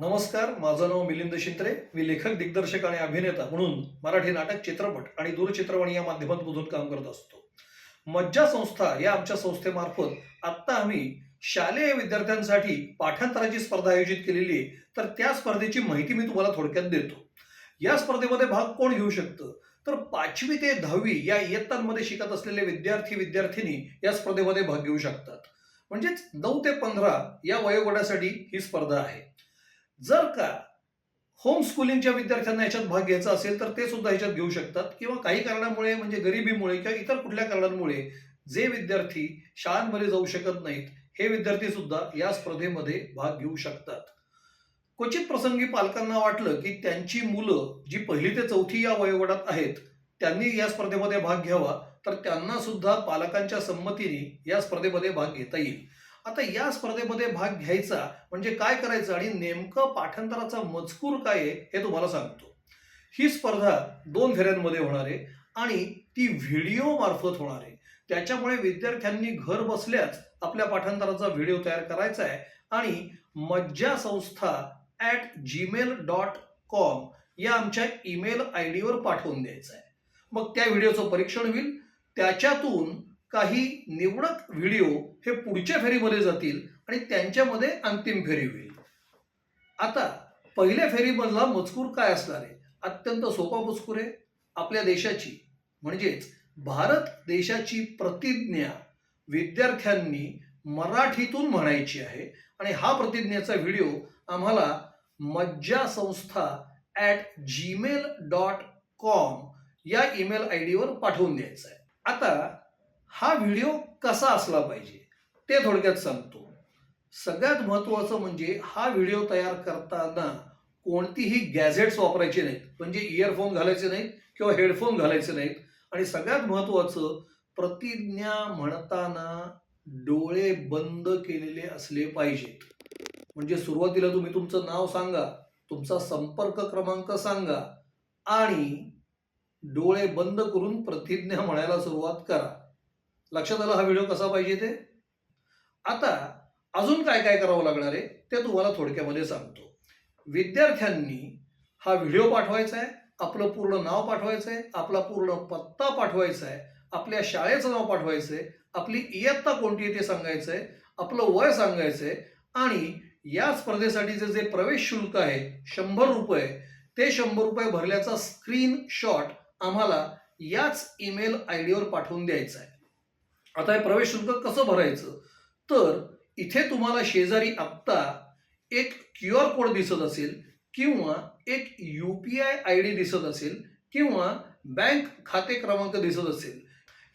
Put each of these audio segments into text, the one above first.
नमस्कार माझं नाव मिलिंद शिंत्रे. मी लेखक दिग्दर्शक आणि अभिनेता म्हणून मराठी नाटक चित्रपट आणि दूरचित्रवाणी या माध्यमांमधून काम करत असतो. मज्जा संस्था या आमच्या संस्थेमार्फत आत्ता आम्ही शालेय विद्यार्थ्यांसाठी पाठांतराची स्पर्धा आयोजित केलेली आहे. तर त्या स्पर्धेची माहिती मी तुम्हाला थोडक्यात देतो. या स्पर्धेमध्ये भाग कोण घेऊ शकतं? तर पाचवी ते दहावी या इयत्तांमध्ये शिकत असलेले विद्यार्थी विद्यार्थिनी या स्पर्धेमध्ये भाग घेऊ शकतात. म्हणजेच नऊ ते पंधरा या वयोगटासाठी ही स्पर्धा आहे. जर का होम स्कूलिंगच्या विद्यार्थ्यांना याच्यात भाग घ्यायचा असेल तर ते सुद्धा याच्यात घेऊ शकतात. किंवा काही कारणामुळे म्हणजे गरिबीमुळे किंवा इतर कुठल्या कारणांमुळे जे विद्यार्थी शाळांमध्ये जाऊ शकत नाहीत हे विद्यार्थी सुद्धा या स्पर्धेमध्ये भाग घेऊ शकतात. क्वचित प्रसंगी पालकांना वाटलं की त्यांची मुलं जी पहिली ते चौथी या वयोगटात आहेत त्यांनी या स्पर्धेमध्ये भाग घ्यावा तर त्यांना सुद्धा पालकांच्या संमतीने या स्पर्धेमध्ये भाग घेता येईल. आता या स्पर्धेमध्ये भाग घ्यायचा म्हणजे काय करायचं आणि नेमकं पाठांतराचा मजकूर काय आहे हे तुम्हाला सांगतो. ही स्पर्धा दोन फेऱ्यांमध्ये होणार आहे आणि ती व्हिडिओ मार्फत होणार आहे. त्याच्यामुळे विद्यार्थ्यांनी घर बसल्याच आपल्या पाठांतराचा व्हिडिओ तयार करायचा आहे आणि मज्जा Sanstha at Gmail dot com या आमच्या ईमेल आय डीवर पाठवून द्यायचं आहे. मग त्या व्हिडिओचं परीक्षण होईल. त्याच्यातून काही निवडक व्हिडिओ हे पुढच्या फेरीमध्ये जातील आणि त्यांच्यामध्ये अंतिम फेरी होईल. आता पहिल्या फेरीमधला मजकूर काय असणार आहे? अत्यंत सोपा मजकूर आहे. आपल्या देशाची म्हणजेच भारत देशाची प्रतिज्ञा विद्यार्थ्यांनी मराठीतून म्हणायची आहे. आणि हा प्रतिज्ञेचा व्हिडिओ आम्हाला Majja Sanstha at Gmail dot com या ईमेल आय डीवर पाठवून द्यायचा आहे. आता हा व्हिडिओ कसा असला पाहिजे ते थोडक्यात सांगतो. सगळ्यात महत्त्वाचं म्हणजे हा व्हिडिओ तयार करताना कोणतीही गॅझेट्स वापरायचे नाहीत म्हणजे इयरफोन घालायचे नाहीत किंवा हेडफोन घालायचे नाहीत. आणि सगळ्यात महत्त्वाचं प्रतिज्ञा म्हणताना डोळे बंद केलेले असले पाहिजेत. म्हणजे सुरुवातीला तुम्ही तुमचं नाव सांगा तुमचा संपर्क क्रमांक सांगा आणि डोळे बंद करून प्रतिज्ञा म्हणायला सुरुवात करा. लक्षात आलं हा व्हिडिओ कसा पाहिजे ते? आता अजून काय काय करावं लागणार आहे ते तुम्हाला थोडक्यामध्ये सांगतो. विद्यार्थ्यांनी हा व्हिडिओ पाठवायचा आहे आपलं पूर्ण नाव पाठवायचं आहे आपला पूर्ण पत्ता पाठवायचा आहे आपल्या शाळेचं नाव पाठवायचं आहे आपली इयत्ता कोणती आहे ते सांगायचं आहे आपलं वय सांगायचं आहे आणि या स्पर्धेसाठीचे जे प्रवेश शुल्क आहे शंभर रुपये ते शंभर रुपये भरल्याचा स्क्रीन शॉट आम्हाला याच ईमेल आय डीवर पाठवून द्यायचा आहे. आता हे प्रवेश शुल्क कसं भरायचं? तर इथे तुम्हाला शेजारी आत्ता एक क्यू आर कोड दिसत असेल किंवा एक U P I I D दिसत असेल किंवा बँक खाते क्रमांक दिसत असेल.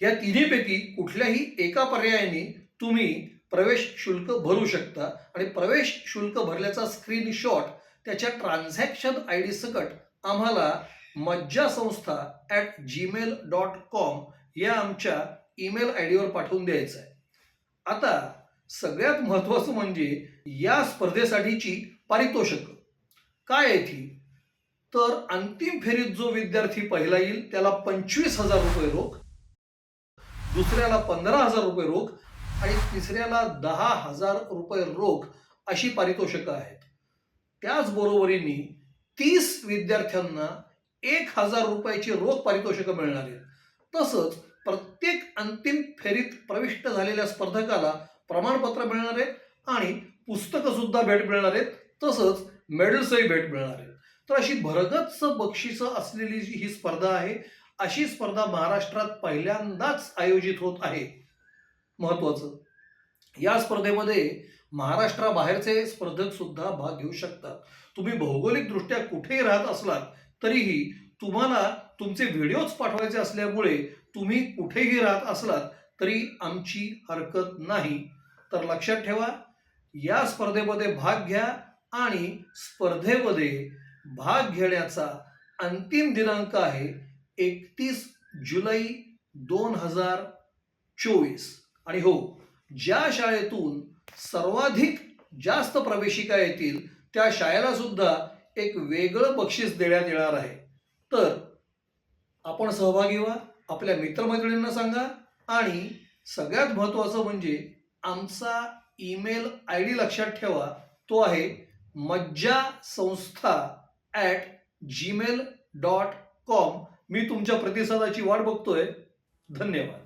या तिन्हीपैकी कुठल्याही एका पर्यायाने तुम्ही प्रवेश शुल्क भरू शकता आणि प्रवेश शुल्क भरल्याचा स्क्रीनशॉट त्याच्या ट्रान्झॅक्शन आय डी सकट आम्हाला Majja Sanstha at Gmail dot com या आमच्या ईमेल आय डीवर पाठवून द्यायचं आहे. आता सगळ्यात महत्त्वाचं म्हणजे या स्पर्धेसाठीची पारितोषिक. काय आहे ती? तर अंतिम फेरीत जो विद्यार्थी पहिला येईल त्याला पंचवीस हजार रुपये रोख दुसऱ्याला पंधरा हजार रुपये रोख आणि तिसऱ्याला दहा हजार रुपये रोख अशी पारितोषिकं आहेत. त्याचबरोबरीने तीस विद्यार्थ्यांना एक हजार रुपयाची रोख पारितोषिकं मिळणार आहेत तसंच प्रत्येक अंतिम फेरीत प्रविष्ट झालेल्या स्पर्धकाला प्रमाणपत्र मिळणार आहेत आणि पुस्तकंसुद्धा भेट मिळणार आहेत तसंच मेडल्सही भेट मिळणार आहेत. तर अशी भरगच्च बक्षिसं असलेली ही स्पर्धा आहे अशी स्पर्धा महाराष्ट्रात पहिल्यांदाच आयोजित होत आहे. महत्वाचं. या स्पर्धेमध्ये महाराष्ट्राबाहेरचे स्पर्धक सुद्धा भाग घेऊ शकतात. तुम्ही भौगोलिकदृष्ट्या कुठेही राहत असलात तरीही तुम्हाला तुमचे व्हिडिओज पाठवायचे असल्यामुळे तुम्ही कुठेही राहत असलात तरी आमची हरकत नाही. तर लक्षात ठेवा या स्पर्धेमध्ये भाग घ्या आणि स्पर्धेमध्ये भाग घेण्याचा अंतिम दिनांक आहे एकतीस जुलै दोन हजार चोवीस. आणि हो ज्या शाळेतून सर्वाधिक जास्त प्रवेशिका येतील त्या शाळेला सुद्धा एक वेगळं बक्षीस देण्यात येणार आहे. तर आपण सहभागी व्हा. आपल्या मित्रमैत्रिणींना सांगा. आणि सगळ्यात महत्त्वाचं म्हणजे आमचा ईमेल आय डी लक्षात ठेवा. तो आहे Majja Sanstha at Gmail dot com. मी तुमच्या प्रतिसादाची वाट बघतोय. धन्यवाद.